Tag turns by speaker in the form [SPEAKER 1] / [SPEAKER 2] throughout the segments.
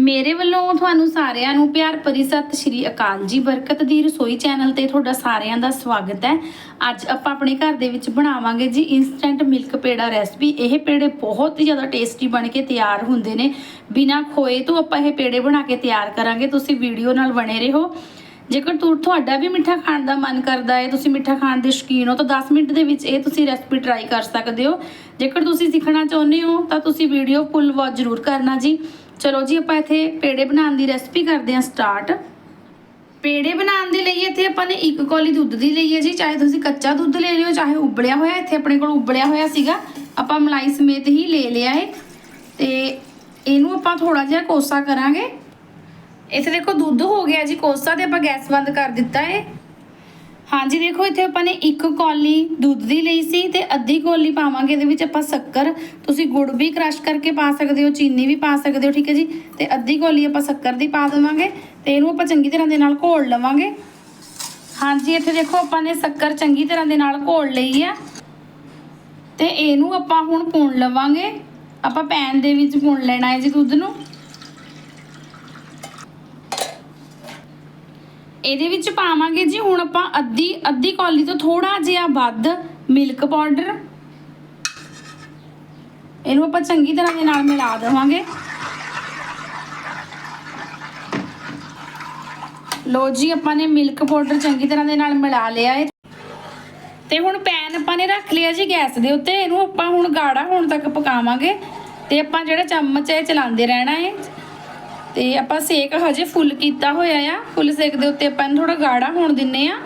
[SPEAKER 1] ਮੇਰੇ ਵੱਲੋਂ ਤੁਹਾਨੂੰ ਸਾਰਿਆਂ ਨੂੰ ਪਿਆਰ ਭਰੀ ਸਤਿ ਸ਼੍ਰੀ ਅਕਾਲ ਜੀ। ਬਰਕਤ ਦੀ ਰਸੋਈ ਚੈਨਲ ਤੇ ਤੁਹਾਡਾ ਸਾਰਿਆਂ ਦਾ ਸਵਾਗਤ ਹੈ। ਅੱਜ ਆਪਾਂ ਆਪਣੇ ਘਰ ਦੇ ਵਿੱਚ ਬਣਾਵਾਂਗੇ ਜੀ ਇਨਸਟੈਂਟ ਮਿਲਕ ਪੇੜਾ ਰੈਸਪੀ ਇਹ ਪੇੜੇ ਬਹੁਤ ਹੀ ਜ਼ਿਆਦਾ ਟੇਸਟੀ ਬਣ ਕੇ ਤਿਆਰ ਹੁੰਦੇ ਨੇ। ਬਿਨਾਂ ਖੋਏ ਤੋਂ ਆਪਾਂ ਇਹ ਪੇੜੇ ਬਣਾ ਕੇ ਤਿਆਰ ਕਰਾਂਗੇ। ਤੁਸੀਂ ਵੀਡੀਓ ਨਾਲ ਬਣੇ ਰਹੋ। ਜੇਕਰ ਤੁ- ਤੁਹਾਡਾ ਵੀ ਮਿੱਠਾ ਖਾਣ ਦਾ ਮਨ ਕਰਦਾ ਹੈ, ਤੁਸੀਂ ਮਿੱਠਾ ਖਾਣ ਦੇ ਸ਼ੌਕੀਨ ਹੋ, ਤਾਂ 10 ਮਿੰਟ ਦੇ ਵਿੱਚ ਇਹ ਤੁਸੀਂ ਰੈਸਪੀ ਟਰਾਈ ਕਰ ਸਕਦੇ ਹੋ। ਜੇਕਰ ਤੁਸੀਂ ਸਿੱਖਣਾ ਚਾਹੁੰਦੇ ਹੋ, ਤਾਂ ਤੁਸੀਂ ਵੀਡੀਓ ਫੁੱਲ ਵਾਚ ਜ਼ਰੂਰ ਕਰਨਾ ਜੀ। ਚਲੋ ਜੀ, ਆਪਾਂ ਇੱਥੇ ਪੇੜੇ ਬਣਾਉਣ ਦੀ ਰੈਸਪੀ ਕਰਦੇ ਹਾਂ ਸਟਾਰਟ ਪੇੜੇ ਬਣਾਉਣ ਦੇ ਲਈ ਇੱਥੇ ਆਪਾਂ ਨੇ ਇੱਕ ਕੌਲੀ ਦੁੱਧ ਦੀ ਲਈ ਹੈ ਜੀ, ਚਾਹੇ ਤੁਸੀਂ ਕੱਚਾ ਦੁੱਧ ਲੈ ਲਿਓ, ਚਾਹੇ ਉਬਲਿਆ ਹੋਇਆ, ਇੱਥੇ ਆਪਣੇ ਕੋਲ ਉਬਲਿਆ ਹੋਇਆ ਸੀਗਾ। ਆਪਾਂ ਮਲਾਈ ਸਮੇਤ ਹੀ ਲੈ ਲਿਆ ਹੈ ਤੇ ਇਹਨੂੰ ਆਪਾਂ ਥੋੜਾ ਜਿਹਾ ਕੋਸਾ ਕਰਾਂਗੇ। ਇੱਥੇ ਦੇਖੋ ਦੁੱਧ ਹੋ ਗਿਆ ਜੀ, ਕੋਸਾ ਤੇ ਆਪਾਂ ਗੈਸ ਬੰਦ ਕਰ ਦਿੱਤਾ ਹੈ ਹਾਂਜੀ, ਦੇਖੋ, ਇੱਥੇ ਆਪਾਂ ਨੇ ਇੱਕ ਕੌਲੀ ਦੁੱਧ ਦੀ ਲਈ ਸੀ ਤੇ ਅੱਧੀ ਕੌਲੀ ਪਾਵਾਂਗੇ, ਇਹਦੇ ਵਿੱਚ ਆਪਾਂ ਸ਼ੱਕਰ, ਤੁਸੀਂ ਗੁੜ ਵੀ ਕ੍ਰਸ਼ ਕਰਕੇ ਪਾ ਸਕਦੇ ਹੋ, ਚੀਨੀ ਵੀ ਪਾ ਸਕਦੇ ਹੋ, ਠੀਕ ਹੈ ਜੀ? ਤੇ ਅੱਧੀ ਕੌਲੀ ਆਪਾਂ ਸ਼ੱਕਰ ਦੀ ਪਾ ਦੇਵਾਂਗੇ ਤੇ ਇਹਨੂੰ ਆਪਾਂ ਚੰਗੀ ਤਰ੍ਹਾਂ ਦੇ ਨਾਲ ਘੋਲ ਲਵਾਂਗੇ। ਹਾਂਜੀ, ਇੱਥੇ ਦੇਖੋ, ਆਪਾਂ ਨੇ ਸ਼ੱਕਰ ਚੰਗੀ ਤਰ੍ਹਾਂ ਦੇ ਨਾਲ ਘੋਲ ਲਈ ਆ। ਤੇ ਇਹਨੂੰ ਆਪਾਂ ਹੁਣ ਪੁਣ ਲਵਾਂਗੇ। ਆਪਾਂ ਪੈਨ ਦੇ ਵਿੱਚ ਪੁਣ ਲੈਣਾ ਹੈ ਜੀ ਦੁੱਧ ਨੂੰ। ਇਹਦੇ ਵਿੱਚ ਪਾਵਾਂਗੇ ਜੀ, ਹੁਣ ਆਪਾਂ ਅੱਧੀ ਅੱਧੀ ਕੌਲੀ ਤੋਂ ਥੋੜਾ ਜਿਹਾ ਵੱਧ ਮਿਲਕ ਪਾਊਡਰ ਇਹਨੂੰ ਆਪਾਂ ਚੰਗੀ ਤਰ੍ਹਾਂ ਦੇ ਨਾਲ ਮਿਲਾ ਦੇਵਾਂਗੇ। ਲੋ ਜੀ, ਆਪਾਂ ਨੇ ਮਿਲਕ ਪਾਊਡਰ ਚੰਗੀ ਤਰ੍ਹਾਂ ਦੇ ਨਾਲ ਮਿਲਾ ਲਿਆ ਹੈ ਤੇ ਹੁਣ ਪੈਨ ਆਪਾਂ ਨੇ ਰੱਖ ਲਿਆ ਜੀ ਗੈਸ ਦੇ ਉੱਤੇ। ਇਹਨੂੰ ਆਪਾਂ ਹੁਣ ਗਾੜਾ ਹੋਣ ਤੱਕ ਪਕਾਵਾਂਗੇ। ਤੇ ਆਪਾਂ ਜਿਹੜਾ ਚਮਚ ਹੈ ਚਲਾਉਂਦੇ ਰਹਿਣਾ ਹੈ ਤੇ ਆਪਾਂ ਸੇਕ ਹਜੇ ਫੁੱਲ ਕੀਤਾ ਹੋਇਆ ਆ। ਫੁੱਲ ਸੇਕ ਦੇ ਉੱਤੇ ਆਪਾਂ ਇਹਨੂੰ ਥੋੜਾ ਗਾੜਾ ਹੋਣ ਦਿੰਨੇ ਆ।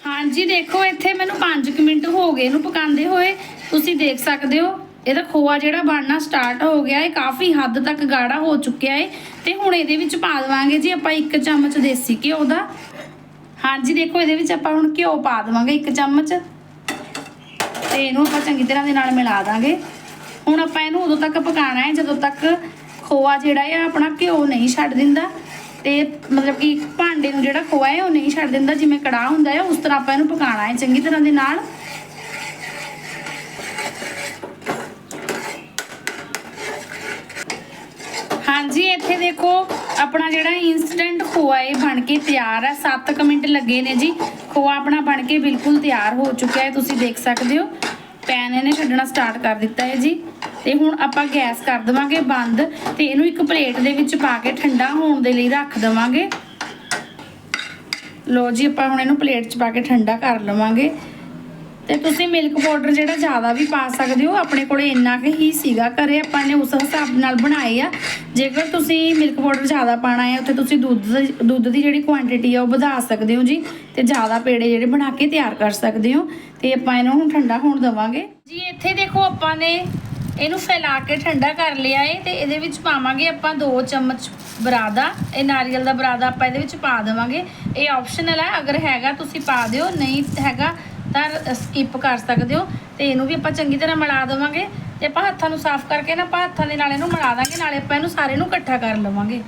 [SPEAKER 1] ਹਾਂਜੀ, ਦੇਖੋ ਇੱਥੇ ਮੈਨੂੰ 5 ਮਿੰਟ ਹੋ ਗਏ ਇਹਨੂੰ ਪਕਾਉਂਦੇ ਹੋਏ। ਤੁਸੀਂ ਦੇਖ ਸਕਦੇ ਹੋ, ਇਹਦਾ ਖੋਆ ਜਿਹੜਾ ਬਣਨਾ ਸਟਾਰਟ ਹੋ ਗਿਆ ਹੈ ਕਾਫੀ ਹੱਦ ਤੱਕ ਗਾੜਾ ਹੋ ਚੁੱਕਿਆ ਹੈ ਤੇ ਹੁਣ ਇਹਦੇ ਵਿੱਚ ਪਾ ਦੇਵਾਂਗੇ ਜੀ ਆਪਾਂ ਇੱਕ ਚਮਚ ਦੇਸੀ ਘਿਓ ਦਾ। ਹਾਂਜੀ, ਦੇਖੋ ਇਹਦੇ ਵਿੱਚ ਆਪਾਂ ਹੁਣ ਘਿਓ ਪਾ ਦੇਵਾਂਗੇ ਇੱਕ ਚਮਚ। ਤੇ ਇਹਨੂੰ ਆਪਾਂ ਚੰਗੀ ਤਰ੍ਹਾਂ ਦੇ ਨਾਲ ਮਿਲਾ ਦਾਂਗੇ। ਹੁਣ ਆਪਾਂ ਇਹਨੂੰ ਉਦੋਂ ਤੱਕ ਪਕਾਣਾ ਹੈ ਜਦੋਂ ਤੱਕ ਖੋਆ ਜਿਹੜਾ ਹੈ ਆਪਣਾ ਘਿਓ ਨਹੀਂ ਛੱਡ ਦਿੰਦਾ। ਤੇ ਮਤਲਬ ਕਿ ਭਾਂਡੇ ਨੂੰ ਜਿਹੜਾ ਖੋਆ ਹੈ ਉਹ ਨਹੀਂ ਛੱਡ ਦਿੰਦਾ, ਜਿਵੇਂ ਕੜਾਹ ਹੁੰਦਾ ਹੈ ਉਸ ਤਰ੍ਹਾਂ ਆਪਾਂ ਇਹਨੂੰ ਪਕਾਉਣਾ ਹੈ ਚੰਗੀ ਤਰ੍ਹਾਂ ਦੇ ਨਾਲ। ਹਾਂਜੀ, ਇੱਥੇ ਦੇਖੋ, ਆਪਣਾ ਜਿਹੜਾ ਇਨਸਟੈਂਟ ਖੋਆ ਇਹ ਬਣ ਕੇ ਤਿਆਰ ਹੈ 7 ਮਿੰਟ ਲੱਗੇ ਨੇ ਜੀ। ਖੋਆ ਆਪਣਾ ਬਣ ਕੇ ਬਿਲਕੁਲ ਤਿਆਰ ਹੋ ਚੁੱਕਿਆ ਹੈ, ਤੁਸੀਂ ਦੇਖ ਸਕਦੇ ਹੋ। ਪੈਨ ਇਹਨੇ ਛੱਡਣਾ ਸਟਾਰਟ ਕਰ ਦਿੱਤਾ ਹੈ ਜੀ। ਤੇ ਹੁਣ ਆਪਾਂ ਗੈਸ ਕਰ ਦੇਵਾਂਗੇ ਬੰਦ ਤੇ ਇਹਨੂੰ ਇੱਕ ਪਲੇਟ ਦੇ ਵਿੱਚ ਪਾ ਕੇ ਠੰਡਾ ਹੋਣ ਦੇ ਲਈ ਰੱਖ ਦੇਵਾਂਗੇ। ਲੋ ਜੀ, ਆਪਾਂ ਹੁਣ ਇਹਨੂੰ ਪਲੇਟ 'ਚ ਪਾ ਕੇ ਠੰਡਾ ਕਰ ਲਵਾਂਗੇ। ਤੇ ਤੁਸੀਂ ਮਿਲਕ ਪਾਊਡਰ ਜਿਹੜਾ ਜ਼ਿਆਦਾ ਵੀ ਪਾ ਸਕਦੇ ਹੋ, ਆਪਣੇ ਕੋਲ ਇੰਨਾ ਕੁ ਹੀ ਸੀਗਾ। ਘਰੇ ਆਪਾਂ ਨੇ ਉਸ ਹਿਸਾਬ ਨਾਲ ਬਣਾਏ ਆ। ਜੇਕਰ ਤੁਸੀਂ ਮਿਲਕ ਪਾਊਡਰ ਜ਼ਿਆਦਾ ਪਾਣਾ ਹੈ, ਉੱਥੇ ਤੁਸੀਂ ਦੁੱਧ ਦੁੱਧ ਦੀ ਜਿਹੜੀ ਕੁਆਂਟੀਟੀ ਆ ਉਹ ਵਧਾ ਸਕਦੇ ਹੋ ਜੀ ਤੇ ਜ਼ਿਆਦਾ ਪੇੜੇ ਜਿਹੜੇ ਬਣਾ ਕੇ ਤਿਆਰ ਕਰ ਸਕਦੇ ਹੋ। ਤੇ ਆਪਾਂ ਇਹਨੂੰ ਹੁਣ ਠੰਡਾ ਹੋਣ ਦਵਾਂਗੇ। ਜੀ, ਇੱਥੇ ਦੇਖੋ ਆਪਾਂ ਨੇ ਇਹਨੂੰ ਫੈਲਾ ਕੇ ਠੰਡਾ ਕਰ ਲਿਆ ਏ ਤੇ ਇਹਦੇ ਵਿੱਚ ਪਾਵਾਂਗੇ ਆਪਾਂ 2 ਚਮਚ ਬਰਾਦਾ। ਇਹ ਨਾਰੀਅਲ ਦਾ ਬਰਾਦਾ ਆਪਾਂ ਇਹਦੇ ਵਿੱਚ ਪਾ ਦੇਵਾਂਗੇ। ਇਹ ਆਪਸ਼ਨਲ ਹੈ ਅਗਰ ਹੈਗਾ ਤੁਸੀਂ ਪਾ ਦਿਓ, ਨਹੀਂ ਹੈਗਾ ਤਾਂ ਸਕਿਪ ਕਰ ਸਕਦੇ ਹੋ। ਤੇ ਇਹਨੂੰ ਵੀ ਆਪਾਂ ਚੰਗੀ ਤਰ੍ਹਾਂ ਮਿਲਾ ਦੇਵਾਂਗੇ। ਤੇ ਆਪਾਂ ਹੱਥਾਂ ਨੂੰ ਸਾਫ਼ ਕਰਕੇ ਨਾ ਆਪਾਂ ਹੱਥਾਂ ਦੇ ਨਾਲ ਇਹਨੂੰ ਮਿਲਾ ਦਾਂਗੇ, ਨਾਲੇ ਆਪਾਂ ਇਹਨੂੰ ਸਾਰੇ ਨੂੰ ਇਕੱਠਾ ਕਰ ਲਵਾਂਗੇ।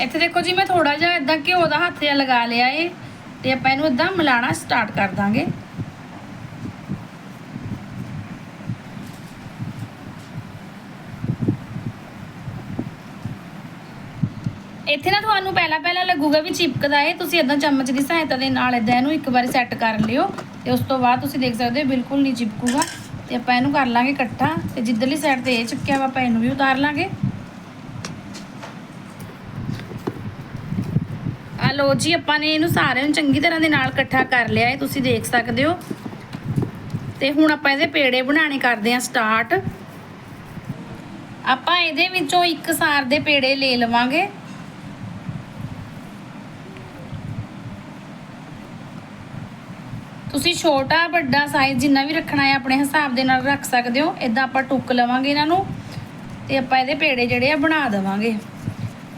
[SPEAKER 1] ਇੱਥੇ ਦੇਖੋ ਜੀ, ਮੈਂ ਥੋੜਾ ਜਿਹਾ ਇਦਾਂ ਘਿਓ ਦਾ ਹੱਥ ਜਿਹਾ ਲਗਾ ਲਿਆ ਏ। ਤੇ ਆਪਾਂ ਇਹਨੂੰ ਇਦਾਂ ਮਿਲਾਣਾ ਸਟਾਰਟ ਕਰ ਦਾਂਗੇ। ਇੱਥੇ ਨਾ ਤੁਹਾਨੂੰ ਪਹਿਲਾਂ ਪਹਿਲਾਂ ਲੱਗੂਗਾ ਵੀ ਚਿਪਕਦਾ ਏ ਤੁਸੀਂ ਇਦਾਂ ਚਮਚ ਦੀ ਸਹਾਇਤਾ ਦੇ ਨਾਲ ਇਦਾਂ ਇਹਨੂੰ ਇੱਕ ਵਾਰੀ ਸੈੱਟ ਕਰ ਲਿਓ ਤੇ ਉਸ ਤੋਂ ਬਾਅਦ ਤੁਸੀਂ ਦੇਖ ਸਕਦੇ ਹੋ ਬਿਲਕੁਲ ਨਹੀਂ ਚਿਪਕੂਗਾ। ਤੇ ਆਪਾਂ ਇਹਨੂੰ ਕਰ ਲਾਂਗੇ ਇਕੱਠਾ ਤੇ ਜਿੱਧਰਲੀ ਸਾਈਡ ਤੇ ਇਹ ਚਿਪਕਿਆ ਵਾ, ਆਪਾਂ ਇਹਨੂੰ ਵੀ ਉਤਾਰ ਲਾਂਗੇ। ਆ ਲੋ ਜੀ, ਆਪਾਂ ਨੇ ਇਹਨੂੰ ਸਾਰਿਆਂ ਨੂੰ ਚੰਗੀ ਤਰ੍ਹਾਂ ਦੇ ਨਾਲ ਇਕੱਠਾ ਕਰ ਲਿਆ ਹੈ ਤੁਸੀਂ ਦੇਖ ਸਕਦੇ ਹੋ। ਤੇ ਹੁਣ ਆਪਾਂ ਇਹਦੇ ਪੇੜੇ ਬਣਾਣੇ ਕਰਦੇ ਆਂ ਸਟਾਰਟ ਆਪਾਂ ਇਹਦੇ ਵਿੱਚੋਂ ਇੱਕ ਸਾਰ ਦੇ ਪੇੜੇ ਲੈ ਲਵਾਂਗੇ। ਤੁਸੀਂ ਛੋਟਾ, ਵੱਡਾ ਸਾਈਜ਼ ਜਿੰਨਾ ਵੀ ਰੱਖਣਾ ਹੈ, ਆਪਣੇ ਹਿਸਾਬ ਦੇ ਨਾਲ ਰੱਖ ਸਕਦੇ ਹੋ। ਇਦਾਂ ਆਪਾਂ ਟੁੱਕ ਲਵਾਂਗੇ ਇਹਨਾਂ ਨੂੰ ਤੇ ਆਪਾਂ ਇਹਦੇ ਪੇੜੇ ਜਿਹੜੇ ਆ ਬਣਾ ਦੇਵਾਂਗੇ।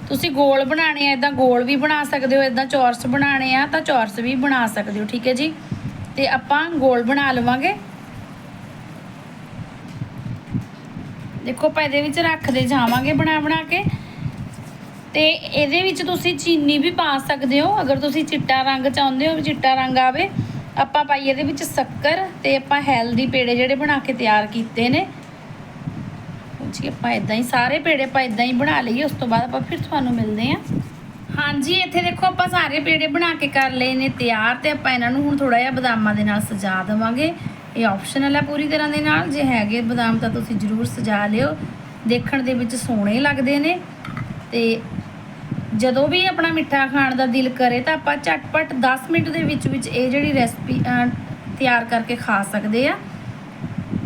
[SPEAKER 1] ਤੁਸੀਂ ਗੋਲ ਬਣਾਣੇ ਆ ਇਦਾਂ ਗੋਲ ਵੀ ਬਣਾ ਸਕਦੇ ਹੋ ਇਦਾਂ ਚੌਰਸ ਬਣਾਣੇ ਆ ਤਾਂ ਚੌਰਸ ਵੀ ਬਣਾ ਸਕਦੇ ਹੋ, ਠੀਕ ਹੈ ਜੀ? ਤੇ ਆਪਾਂ ਗੋਲ ਬਣਾ ਲਵਾਂਗੇ। ਦੇਖੋ, ਆਪਾਂ ਇਹਦੇ ਵਿੱਚ ਰੱਖਦੇ ਜਾਵਾਂਗੇ ਬਣਾ ਬਣਾ ਕੇ। ਤੇ ਇਹਦੇ ਵਿੱਚ ਤੁਸੀਂ ਚੀਨੀ ਵੀ ਪਾ ਸਕਦੇ ਹੋ, ਅਗਰ ਤੁਸੀਂ ਚਿੱਟਾ ਰੰਗ ਚਾਹੁੰਦੇ ਹੋ, ਵੀ ਚਿੱਟਾ ਰੰਗ ਆਵੇ। ਆਪਾਂ ਪਾਈ ਇਹਦੇ ਵਿੱਚ ਸ਼ੱਕਰ ਤੇ ਆਪਾਂ ਹੈਲਦੀ ਪੇੜੇ ਜਿਹੜੇ ਬਣਾ ਕੇ ਤਿਆਰ ਕੀਤੇ ਨੇ। ਜੀ ਆਪਾਂ ਇਦਾਂ ਹੀ ਸਾਰੇ ਪੇੜੇ ਆਪਾਂ ਇਦਾਂ ਹੀ ਬਣਾ ਲਈਏ, ਉਸ ਤੋਂ ਬਾਅਦ ਆਪਾਂ ਫਿਰ ਤੁਹਾਨੂੰ ਮਿਲਦੇ ਹਾਂ। ਹਾਂਜੀ, ਇੱਥੇ ਦੇਖੋ ਆਪਾਂ ਸਾਰੇ ਪੇੜੇ ਬਣਾ ਕੇ ਕਰ ਲਏ ਨੇ ਤਿਆਰ ਤੇ ਆਪਾਂ ਇਹਨਾਂ ਨੂੰ ਹੁਣ ਥੋੜਾ ਜਿਹਾ ਬਦਾਮਾਂ ਦੇ ਨਾਲ ਸਜਾ ਦੇਵਾਂਗੇ। ਇਹ ਆਪਸ਼ਨਲ ਹੈ ਪੂਰੀ ਤਰ੍ਹਾਂ ਦੇ ਨਾਲ, ਜੇ ਹੈਗੇ ਬਦਾਮ ਤਾਂ ਤੁਸੀਂ ਜ਼ਰੂਰ ਸਜਾ ਲਿਓ। ਦੇਖਣ ਦੇ ਵਿੱਚ ਸੋਹਣੇ ਲੱਗਦੇ ਨੇ ਤੇ ਜਦੋਂ ਵੀ ਆਪਣਾ ਮਿੱਠਾ ਖਾਣ ਦਾ ਦਿਲ ਕਰੇ ਤਾਂ ਆਪਾਂ ਝਟਪਟ 10 ਮਿੰਟ ਦੇ ਵਿੱਚ ਵਿੱਚ ਇਹ ਜਿਹੜੀ ਰੈਸਪੀ ਤਿਆਰ ਕਰਕੇ ਖਾ ਸਕਦੇ ਆ।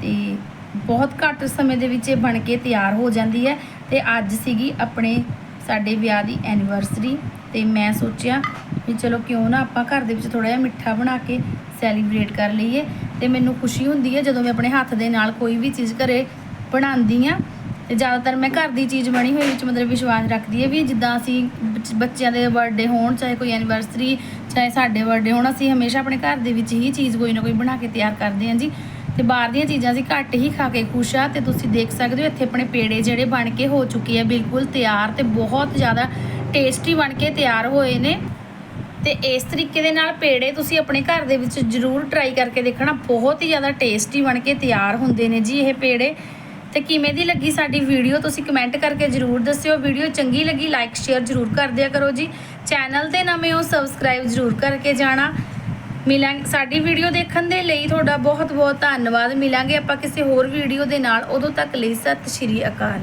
[SPEAKER 1] ਤੇ ਬਹੁਤ ਘੱਟ ਸਮੇਂ ਦੇ ਵਿੱਚ ਇਹ ਬਣ ਕੇ ਤਿਆਰ ਹੋ ਜਾਂਦੀ ਹੈ। ਤੇ ਅੱਜ ਸੀਗੀ ਆਪਣੇ, ਸਾਡੇ ਵਿਆਹ ਦੀ ਐਨੀਵਰਸਰੀ ਤੇ ਮੈਂ ਸੋਚਿਆ ਵੀ ਚਲੋ ਕਿਉਂ ਨਾ ਆਪਾਂ ਘਰ ਦੇ ਵਿੱਚ ਥੋੜਾ ਜਿਹਾ ਮਿੱਠਾ ਬਣਾ ਕੇ ਸੈਲੀਬ੍ਰੇਟ ਕਰ ਲਈਏ। ਤੇ ਮੈਨੂੰ ਖੁਸ਼ੀ ਹੁੰਦੀ ਹੈ ਜਦੋਂ ਮੈਂ ਆਪਣੇ ਹੱਥ ਦੇ ਨਾਲ ਕੋਈ ਵੀ ਚੀਜ਼ ਘਰੇ ਬਣਾਉਂਦੀ ਆ ਜ਼ਿਆਦਾਤਰ ਮੈਂ ਘਰ ਦੀ ਚੀਜ਼ ਬਣੀ ਹੋਈ ਵਿੱਚ ਮਤਲਬ ਵਿਸ਼ਵਾਸ ਰੱਖਦੀ ਹੈ ਵੀ ਜਿੱਦਾਂ ਅਸੀਂ ਬੱਚ- ਬੱਚਿਆਂ ਦੇ ਬਰਥਡੇ ਹੋਣ, ਚਾਹੇ ਕੋਈ ਐਨੀਵਰਸਰੀ ਚਾਹੇ ਸਾਡੇ ਬਰਥਡੇ ਹੋਣ, ਅਸੀਂ ਹਮੇਸ਼ਾ ਆਪਣੇ ਘਰ ਦੇ ਵਿੱਚ ਹੀ ਚੀਜ਼ ਕੋਈ ਨਾ ਕੋਈ ਬਣਾ ਕੇ ਤਿਆਰ ਕਰਦੇ ਹਾਂ ਜੀ। ਤੇ ਬਾਹਰ ਦੀਆਂ ਚੀਜ਼ਾਂ ਅਸੀਂ ਘੱਟ ਹੀ ਖਾ ਕੇ ਖੁਸ਼ ਆ ਤੇ ਤੁਸੀਂ ਦੇਖ ਸਕਦੇ ਹੋ ਇੱਥੇ ਆਪਣੇ ਪੇੜੇ ਜਿਹੜੇ ਬਣ ਕੇ ਹੋ ਚੁੱਕੇ ਆ ਬਿਲਕੁਲ ਤਿਆਰ ਤੇ ਬਹੁਤ ਜ਼ਿਆਦਾ ਟੇਸਟੀ ਬਣ ਕੇ ਤਿਆਰ ਹੋਏ ਨੇ। ਤੇ ਇਸ ਤਰੀਕੇ ਦੇ ਨਾਲ ਪੇੜੇ ਤੁਸੀਂ ਆਪਣੇ ਘਰ ਦੇ ਵਿੱਚ ਜ਼ਰੂਰ ਟਰਾਈ ਕਰਕੇ ਦੇਖਣਾ, ਬਹੁਤ ਹੀ ਜ਼ਿਆਦਾ ਟੇਸਟੀ ਬਣ ਕੇ ਤਿਆਰ ਹੁੰਦੇ ਨੇ ਜੀ ਇਹ ਪੇੜੇ। ਤੇ ਕਿਵੇਂ ਦੀ ਲੱਗੀ ਸਾਡੀ ਵੀਡੀਓ ਤੁਸੀਂ ਕਮੈਂਟ ਕਰਕੇ ਜ਼ਰੂਰ ਦੱਸਿਓ। ਵੀਡੀਓ ਚੰਗੀ ਲੱਗੀ ਲਾਈਕ ਸ਼ੇਅਰ ਜ਼ਰੂਰ ਕਰ ਦਿਆ ਕਰੋ ਜੀ। ਚੈਨਲ ਤੇ ਨਵੇਂ ਹੋ ਸਬਸਕ੍ਰਾਈਬ ਜ਼ਰੂਰ ਕਰਕੇ ਜਾਣਾ। ਮਿਲਾਂਗੇ ਸਾਡੀ ਵੀਡੀਓ ਦੇਖਣ ਦੇ ਲਈ ਤੁਹਾਡਾ ਬਹੁਤ ਬਹੁਤ ਧੰਨਵਾਦ। ਮਿਲਾਂਗੇ ਆਪਾਂ ਕਿਸੇ ਹੋਰ ਵੀਡੀਓ ਦੇ ਨਾਲ। ਉਦੋਂ ਤੱਕ ਲਈ ਸਤਿ ਸ਼੍ਰੀ ਅਕਾਲ।